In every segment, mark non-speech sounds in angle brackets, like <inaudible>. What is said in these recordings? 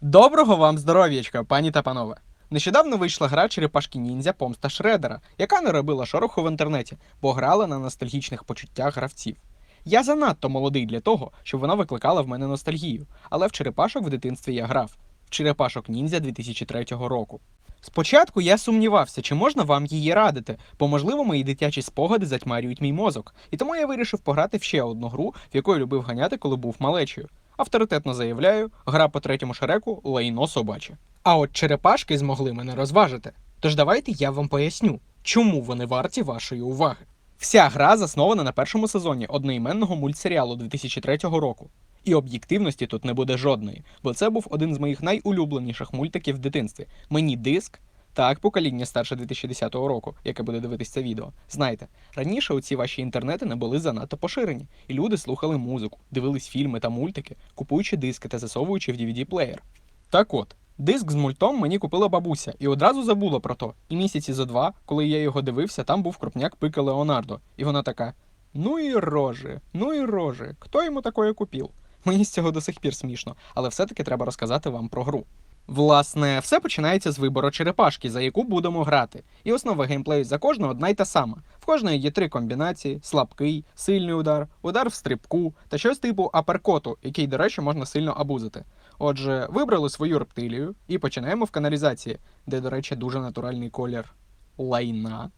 Доброго вам здоров'ячка, пані та панове. Нещодавно вийшла гра Черепашки Ніндзя Помста Шредера, яка не робила шороху в інтернеті, бо грала на ностальгічних почуттях гравців. Я занадто молодий для того, щоб вона викликала в мене ностальгію, але в черепашок в дитинстві я грав в черепашок ніндзя 2003 року. Спочатку я сумнівався, чи можна вам її радити, бо можливо мої дитячі спогади затьмарюють мій мозок, і тому я вирішив пограти в ще одну гру, в яку я любив ганяти, коли був малечою. Авторитетно заявляю, гра по третьому шреку лайно собаче. А от черепашки змогли мене розважити. Тож давайте я вам поясню, чому вони варті вашої уваги. Вся гра заснована на першому сезоні одноіменного мультсеріалу 2003 року. І об'єктивності тут не буде жодної, бо це був один з моїх найулюбленіших мультиків в дитинстві. Мені диск, так, покоління старше 2010 року, яке буде дивитись це відео. Знаєте, раніше оці ваші інтернети не були занадто поширені, і люди слухали музику, дивились фільми та мультики, купуючи диски та засовуючи в DVD-плеєр. Так от, диск з мультом мені купила бабуся і одразу забула про то. І місяці зо два, коли я його дивився, там був крупняк пика Леонардо. І вона така: Ну і рожи, ну і рожи, хто йому такое купив? Мені з цього до сих пір смішно, але все-таки треба розказати вам про гру. Власне, все починається з вибору черепашки, за яку будемо грати. І основа геймплею за кожну одна й та сама. В кожної є три комбінації: слабкий, сильний удар, удар в стрибку та щось типу аперкоту, який, до речі, можна сильно абузити. Отже, вибрали свою рептилію і починаємо в каналізації, де, до речі, дуже натуральний колір лайна.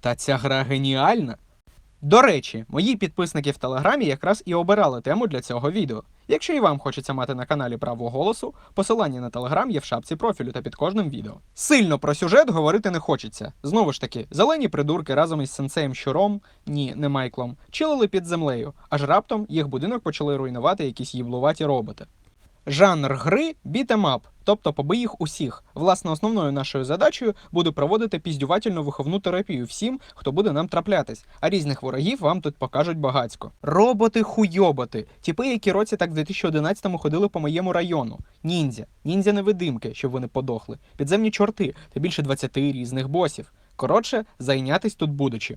Та ця гра геніальна. До речі, мої підписники в Телеграмі якраз і обирали тему для цього відео. Якщо і вам хочеться мати на каналі право голосу, посилання на Телеграм є в шапці профілю та під кожним відео. Сильно про сюжет говорити не хочеться. Знову ж таки, зелені придурки разом із сенсеєм Щуром, ні, не Майклом, чилили під землею, аж раптом їх будинок почали руйнувати якісь їблуваті роботи. Жанр гри бітемап, тобто побий їх усіх. Власне, основною нашою задачею буде проводити піздювательну виховну терапію всім, хто буде нам траплятись, а різних ворогів вам тут покажуть багацько. Роботи хуйоботи, типи, які році так в 2011-му ходили по моєму району. Ніндзя, ніндзя невидимки, щоб вони подохли, підземні чорти та більше 20 різних босів. Коротше, зайнятись тут будучи.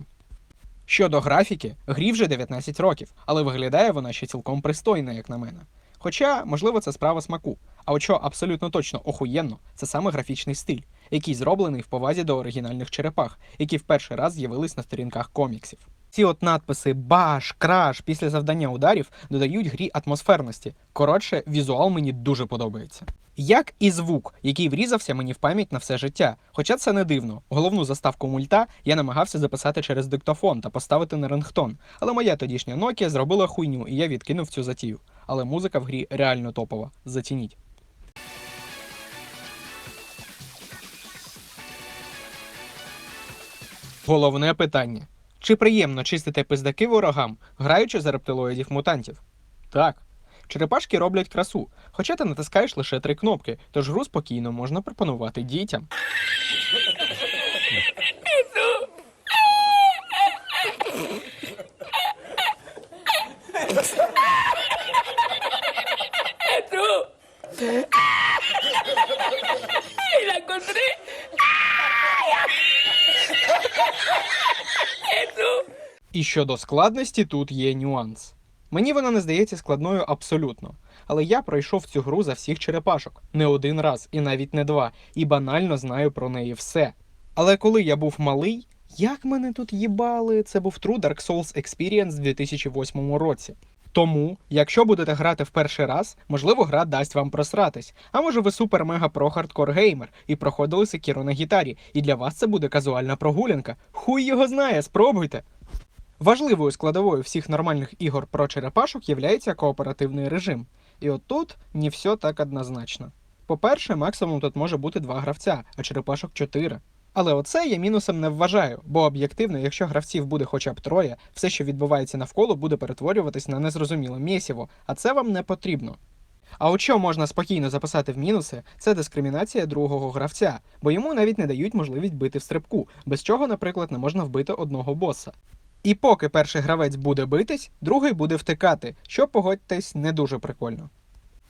Щодо графіки, грі вже 19 років, але виглядає вона ще цілком пристойно, як на мене. Хоча, можливо, це справа смаку. А от що абсолютно точно охуєнно, це саме графічний стиль, який зроблений в повазі до оригінальних черепах, які в перший раз з'явились на сторінках коміксів. Ці от надписи баш, краш після завдання ударів додають грі атмосферності. Коротше, візуал мені дуже подобається. Як і звук, який врізався мені в пам'ять на все життя. Хоча це не дивно. Головну заставку мульта я намагався записати через диктофон та поставити на рингтон. Але моя тодішня Nokia зробила хуйню, і я відкинув цю затію. Але музика в грі реально топова. Зацініть. Головне питання: чи приємно чистити пиздаки ворогам, граючи за рептилоїдів мутантів? Так. Черепашки роблять красу, хоча ти натискаєш лише три кнопки, тож гру спокійно можна пропонувати дітям. ¡Y la encontré! І щодо складності, тут є нюанс. Мені вона не здається складною абсолютно. Але я пройшов цю гру за всіх черепашок не один раз і навіть не два, і банально знаю про неї все. Але коли я був малий, як мене тут їбали, це був True Dark Souls Experience в 2008 році. Тому, якщо будете грати в перший раз, можливо, гра дасть вам просратись. А може ви супер-мега про хардкор геймер і проходили секіру на гітарі, і для вас це буде казуальна прогулянка. Хуй його знає, спробуйте. Важливою складовою всіх нормальних ігор про черепашок є кооперативний режим. І от тут не все так однозначно. По-перше, максимум тут може бути два гравця, а черепашок чотири. Але оце я мінусом не вважаю, бо об'єктивно, якщо гравців буде хоча б троє, все, що відбувається навколо, буде перетворюватись на незрозуміле місіво, а це вам не потрібно. А от що можна спокійно записати в мінуси, це дискримінація другого гравця, бо йому навіть не дають можливість бити в стрибку, без чого, наприклад, не можна вбити одного боса. І поки перший гравець буде битись, другий буде втикати, що погодьтесь не дуже прикольно.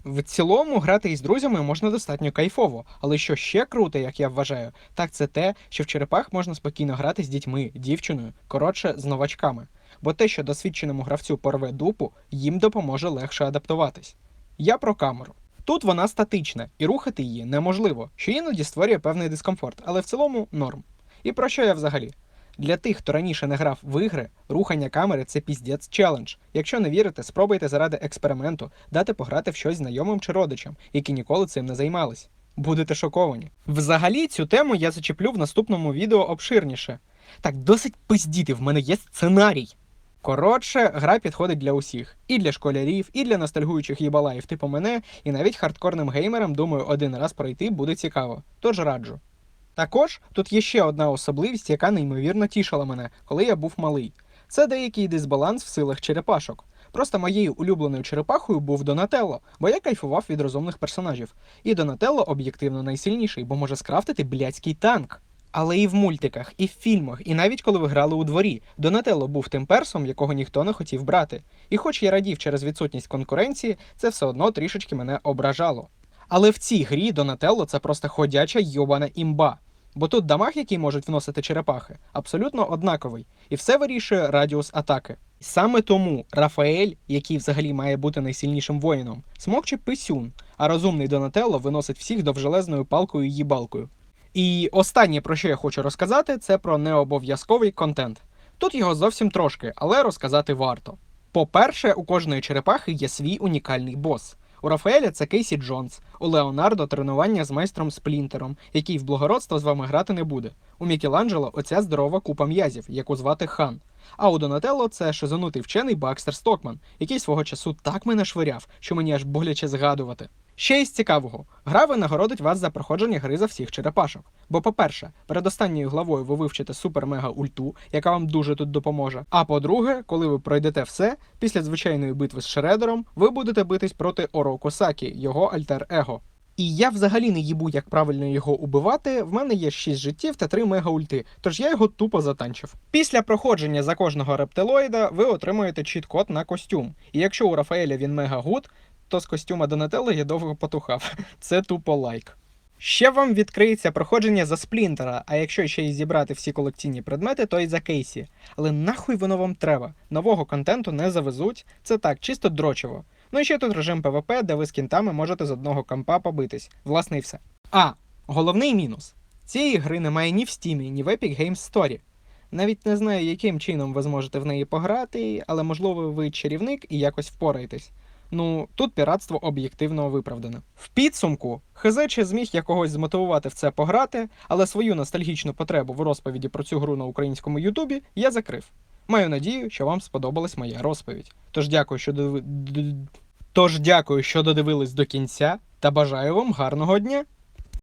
В цілому грати із друзями можна достатньо кайфово, але що ще круте, як я вважаю, так це те, що в черепах можна спокійно грати з дітьми, дівчиною, коротше, з новачками. Бо те, що досвідченому гравцю порве дупу, їм допоможе легше адаптуватись. Я про камеру. Тут вона статична, і рухати її неможливо, що іноді створює певний дискомфорт, але в цілому норм. І про що я взагалі? Для тих, хто раніше не грав в ігри, рухання камери це піздець челендж. Якщо не вірите, спробуйте заради експерименту дати пограти в щось знайомим чи родичам, які ніколи цим не займались. Будете шоковані. Взагалі, цю тему я зачеплю в наступному відео обширніше. Так, досить пиздіти, в мене є сценарій. Коротше, гра підходить для усіх: і для школярів, і для ностальгуючих їбалаїв типу мене, і навіть хардкорним геймерам, думаю, один раз пройти буде цікаво. Тож раджу. Також тут є ще одна особливість, яка неймовірно тішила мене, коли я був малий. Це деякий дисбаланс в силах черепашок. Просто моєю улюбленою черепахою був Донателло, бо я кайфував від розумних персонажів. І Донателло об'єктивно найсильніший, бо може скрафтити блядський танк. Але і в мультиках, і в фільмах, і навіть коли ви грали у дворі, Донателло був тим персом, якого ніхто не хотів брати. І хоч я радів через відсутність конкуренції, це все одно трішечки мене ображало. Але в цій грі Донателло це просто ходяча йобана імба. Бо тут дамаг, який можуть вносити черепахи, абсолютно однаковий, і все вирішує радіус атаки. Саме тому Рафаель, який взагалі має бути найсильнішим воїном, смокче писюн, а розумний Донателло виносить всіх довжелезною палкою їбалкою. І останнє, про що я хочу розказати, це про необов'язковий контент. Тут його зовсім трошки, але розказати варто. По-перше, у кожної черепахи є свій унікальний бос. У Рафаеля це Кейсі Джонс, у Леонардо тренування з майстром Сплінтером, який в благородство з вами грати не буде. У Мікеланджело оця здорова купа м'язів, яку звати хан. А у Донателло це шизонутий вчений Бакстер Стокман, який свого часу так мене швиряв, що мені аж боляче згадувати. Ще із цікавого, гра винагородить вас за проходження гри за всіх черепашок. Бо, по-перше, перед останньою главою ви вивчите супер-мега ульту, яка вам дуже тут допоможе. А по-друге, коли ви пройдете все, після звичайної битви з Шредером, ви будете битись проти Ороку Сакі, його альтер-его. І я взагалі не їбу, як правильно його убивати. В мене є 6 життів та 3 мега-ульти, тож я його тупо затанчив. Після проходження за кожного рептилоїда ви отримуєте чіт-код на костюм. І якщо у Рафаеля він мега-гуд, то з костюма Донателло я довго потухав. <laughs> Це тупо лайк. Ще вам відкриється проходження за сплінтера, а якщо ще й зібрати всі колекційні предмети, то й за кейсі. Але нахуй воно вам треба? Нового контенту не завезуть, це так, чисто дрочево. Ну і ще тут режим ПВП, де ви з кінтами можете з одного компа побитись. Власне і все. А, головний мінус: цієї гри немає ні в Steam, ні в Epic Games Store. Навіть не знаю, яким чином ви зможете в неї пограти, але можливо ви чарівник і якось впораєтесь. Ну, тут піратство об'єктивно виправдане. В підсумку, Хезече зміг якогось змотивувати в це пограти, але свою ностальгічну потребу в розповіді про цю гру на українському Ютубі я закрив. Маю надію, що вам сподобалась моя розповідь. Тож дякую, що дови... Тож дякую, що додивились до кінця, та бажаю вам гарного дня!